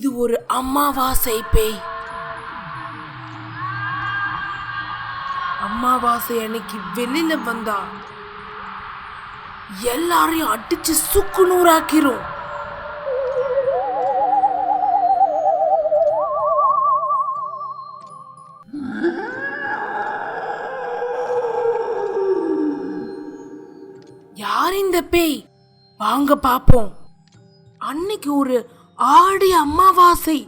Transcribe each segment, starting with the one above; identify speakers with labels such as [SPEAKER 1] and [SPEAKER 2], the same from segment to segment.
[SPEAKER 1] இது ஒரு அமாவாசை பேய். அமாவாசை அன்னைக்கு வெளியில வந்தா எல்லாரையும் அடிச்சு சுக்கு நூறாக்கிரும். யார் இந்த பேய்? வாங்க பாப்போம். அன்னைக்கு ஒரு ஆடி அமாவாசை.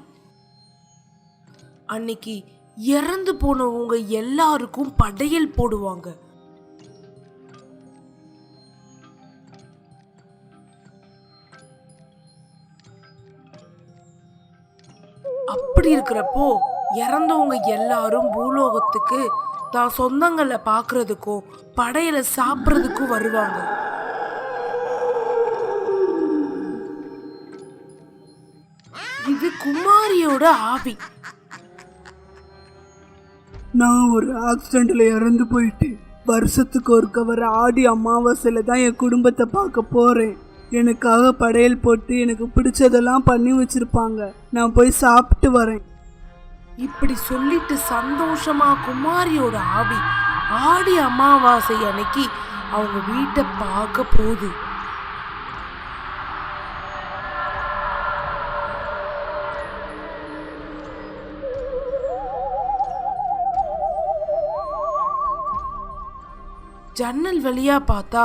[SPEAKER 1] அன்னைக்கு இறந்து போனவங்க எல்லாருக்கும் படையல் போடுவாங்க. அப்படி இருக்கிறப்போ இறந்தவங்க எல்லாரும் பூலோகத்துக்கு தான் சொந்தங்களை பார்க்கறதுக்கும் படையலை சாப்பிட்றதுக்கும் வருவாங்க. குமாரியோட ஆவி.
[SPEAKER 2] நான் ஒரு ஆக்சிடெண்ட்ல இறந்து போயிட்டு வருஷத்துக்கு ஒருக்க வர ஆடி அமாவாசையில தான் என் குடும்பத்தை பார்க்க போறேன். எனக்காக படையல் போட்டு எனக்கு பிடிச்சதெல்லாம் பண்ணி வச்சிருப்பாங்க. நான் போய் சாப்பிட்டு வரேன்.
[SPEAKER 1] இப்படி சொல்லிட்டு சந்தோஷமா குமாரியோட ஆவி ஆடி அமாவாசை அன்னைக்கு அவங்க வீட்டை பார்க்க போகுது. ஜன்னல் வழியா பார்த்தா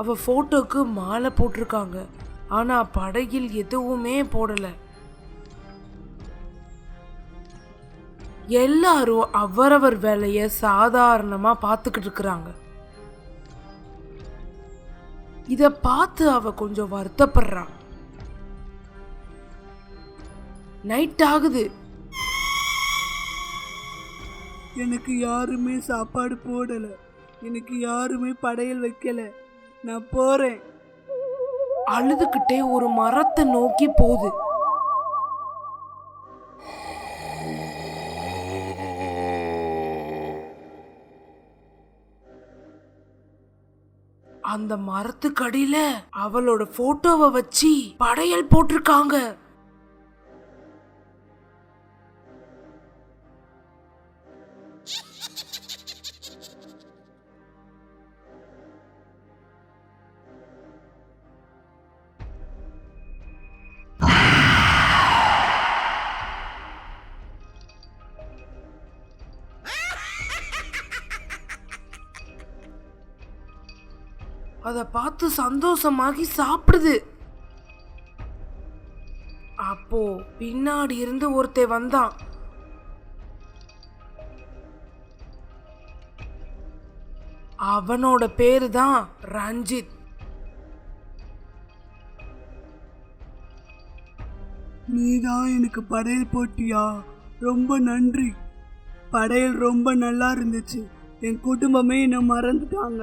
[SPEAKER 1] அவ போட்டோக்கு மாலை போட்டிருக்காங்க. ஆனா படகில் எதுவுமே போடல. எல்லாரும் அவரவர் வேலைய சாதாரணமா பார்த்துக்கிட்டு இருக்கிறாங்க. இத பார்த்து அவ கொஞ்சம் வருத்தப்படுறான் நைட் ஆகுது.
[SPEAKER 2] எனக்கு யாருமே சாப்பாடு போடலை. எனக்கு யாருமே படையல் வைக்கலை. நான் போறேன்.
[SPEAKER 1] அழுதுகிட்டே ஒரு மரத்தை நோக்கி போகுது. அந்த மரத்துக்கடியில அவளோட போட்டோவை வச்சு படையல் போட்டிருக்காங்க. அதை பார்த்து சந்தோஷமாகி சாப்பிடுது. அப்போ பின்னாடி இருந்து ஒருத்தன் வந்தான். அவனோட பேரு தான் ரஞ்சித்.
[SPEAKER 2] நீ தான் எனக்கு படையல் போட்டியா? ரொம்ப நன்றி. படையல் ரொம்ப நல்லா இருந்துச்சு. என் குடும்பமே என்னை மறந்துட்டாங்க.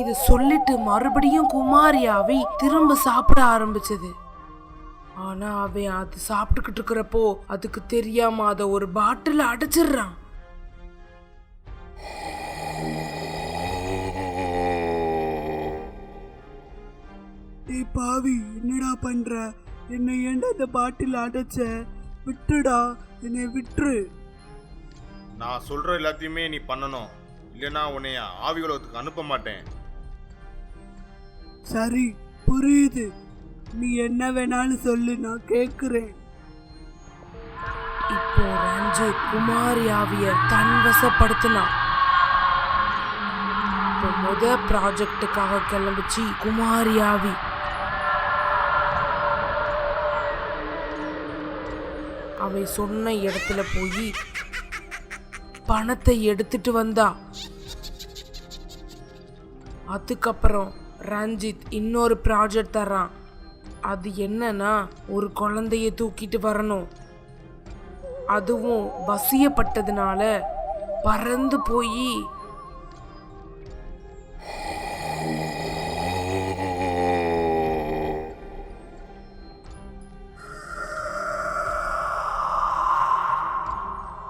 [SPEAKER 1] இது சொல்லிட்டு மறுபடியும் குமாரி அவி திரும்ப சாப்பிட ஆரம்பிச்சது. ஆனா அவன் அது சாப்பிட்டுக்கிட்டு இருக்கிறப்போ அதுக்கு தெரியாம அத ஒரு பாட்டில் அடைச்சிடுறான்.
[SPEAKER 2] டேய் பாவி என்னடா பண்ற? என்னை ஏன்டா இந்த பாட்டில் அடைச்ச? விட்டுடா என்னை விட்டுரு.
[SPEAKER 3] நான் சொல்ற எல்லாத்தையுமே நீ பண்ணணும். இல்லைன்னா உன்னைய ஆவி உலகத்துக்கு அனுப்ப மாட்டேன்.
[SPEAKER 2] சரி புரியுது. நீ என்ன வேணாலும் சொல்லு நான் கேட்குறேன்
[SPEAKER 1] இப்போ ரஞ்சு குமாரி ஆவிய தன்வசப்படுத்தினான். இப்போ முத ப்ராஜெக்டுக்காக கிளம்பிச்சு குமாரி ஆவி அவன் சொன்ன இடத்துல போய் பணத்தை எடுத்துட்டு வந்தா. அதுக்கப்புறம் ரஞ்சித் இன்னொரு ப்ராஜெக்ட் தர்றான். அது என்னன்னா ஒரு குழந்தைய தூக்கிட்டு வரணும். அதுவும் வசியப்பட்டதுனால பறந்து போய்.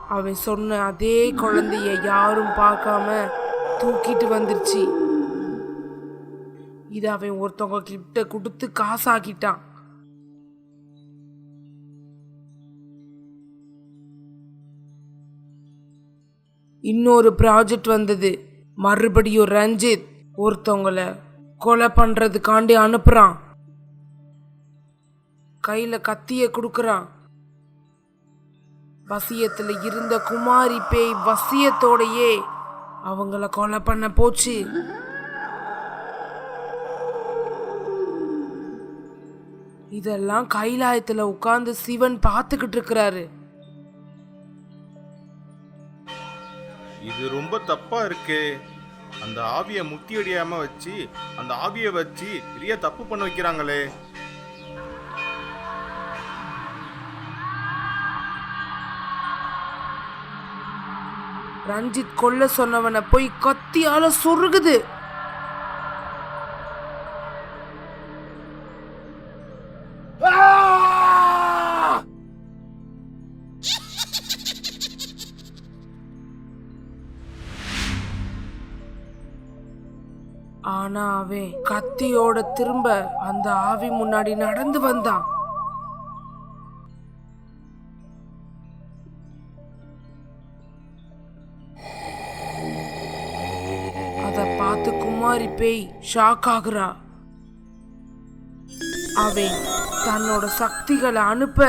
[SPEAKER 1] அவன் சொன்ன அதே குழந்தைய யாரும் பார்க்காம தூக்கிட்டு வந்துருச்சு. இதை அவன் ஒருத்தவங்க கிட்ட கொடுத்து காசாக்கிட்டான். இன்னொரு ப்ராஜெக்ட் வந்தது. மறுபடியும் ரஞ்சித் ஒருத்தவங்கள கொலை பண்றதுக்காண்டி அனுப்புறான். கையில கத்திய கொடுக்கறான். வசியத்துல இருந்த குமாரி பேய் வசியத்தோடையே அவங்கள கொலை பண்ண போச்சு. இதெல்லாம் கைலாயத்துல உட்கார்ந்து சிவன் பார்த்துக்கிட்டு இருக்கிறாரு.
[SPEAKER 3] இது ரொம்ப தப்பா இருக்கே. அந்த ஆவியை முத்தி அடியாம வச்சு அந்த ஆவியை வச்சு பெரிய தப்பு பண்ண வைக்கிறாங்களே.
[SPEAKER 1] ரஞ்சித் கொல்ல சொன்னவனை போய் கத்தியால சொருகுது. ஆனா அவன் கத்தியோட திரும்ப அந்த ஆவி முன்னாடி நடந்து வந்தான். அதை பார்த்து குமாரி பேய் ஷாக் ஆகுறா. அவன் தன்னோட சக்திகளை அனுப்ப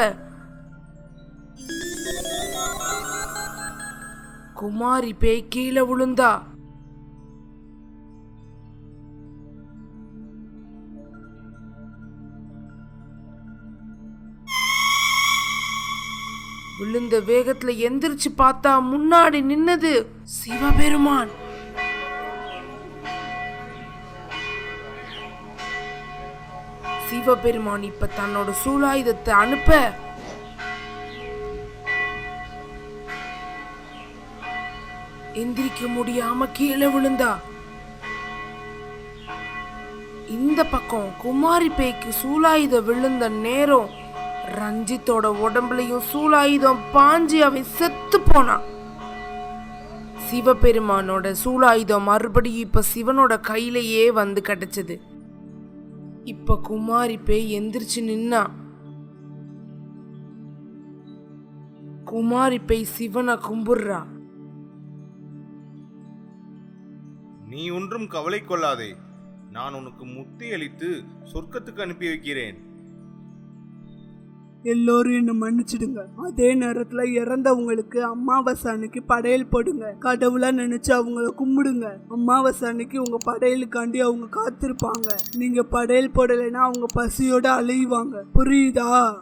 [SPEAKER 1] குமாரி பேய் கீழே விழுந்தா. விழுந்த வேகத்துல எந்திரிச்சு பார்த்தா முன்னாடி நின்னது சிவபெருமான். சிவபெருமான் இப்ப தன்னோட சூலாயுதத்தை அனுப்ப. எந்திரிக்க முடியாம கீழே விழுந்தா. இந்த பக்கம் குமாரி பேய்க்கு சூலாயுதம் விழுந்த நேரம் ரஞ்சித்தோட உடம்புலையும் சூலாயுதம் பாஞ்சு அவன் செத்து போனான். சிவபெருமானோட சூலாயுதம் மறுபடியும் இப்ப சிவனோட கையிலேயே வந்து கிடைச்சது. இப்ப குமாரி பேய் எந்திரிச்சு நின்னா. குமாரி பேய் சிவனை கும்பிடுறா.
[SPEAKER 3] நீ ஒன்றும் கவலை கொள்ளாதே. நான் உனக்கு முத்தி அளித்து சொர்க்கத்துக்கு அனுப்பி வைக்கிறேன்.
[SPEAKER 2] எல்லோரும் என்ன மன்னிச்சிடுங்க. அதே நேரத்துல இறந்தவங்களுக்கு அமாவாசை அன்னைக்கு படையல் போடுங்க. கடவுளா நினைச்சு அவங்கள கும்பிடுங்க. அமாவாசை அன்னைக்கு உங்க படையலுக்காண்டி அவங்க காத்திருப்பாங்க. நீங்க படையல் போடலைன்னா அவங்க பசியோட அழியுவாங்க புரியுதா?